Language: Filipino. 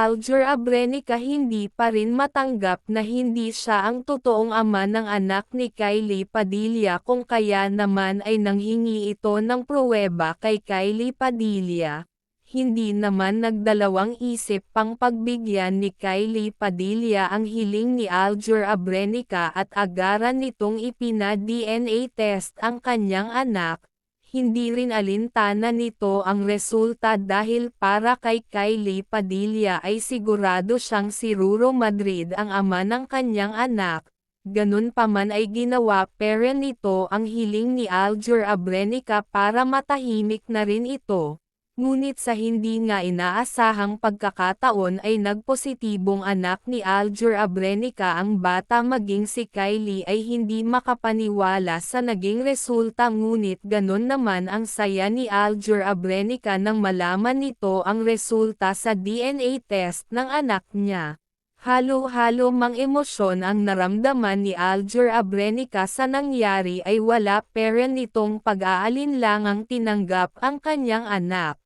Aljur Abrenica hindi pa rin matanggap na hindi siya ang totoong ama ng anak ni Kylie Padilla kung kaya naman ay nanghingi ito ng pruweba kay Kylie Padilla. Hindi naman nagdalawang isip pang pagbigyan ni Kylie Padilla ang hiling ni Aljur Abrenica at agaran nitong ipina-DNA test ang kanyang anak, hindi rin alintana nito ang resulta dahil para kay Kylie Padilla ay sigurado siyang si Ruro Madrid ang ama ng kanyang anak. Ganun pa man ay ginawa pero nito ang hiling ni Aljur Abrenica para matahimik na rin ito. Ngunit sa hindi nga inaasahang pagkakataon ay nagpositibong anak ni Aljur Abrenica ang bata maging si Kylie ay hindi makapaniwala sa naging resulta ngunit ganon naman ang saya ni Aljur Abrenica nang malaman nito ang resulta sa DNA test ng anak niya. Halo-halo mang emosyon ang naramdaman ni Aljur Abrenica sa nangyari ay wala pero nitong pag-aalinlangang tinanggap ang kanyang anak.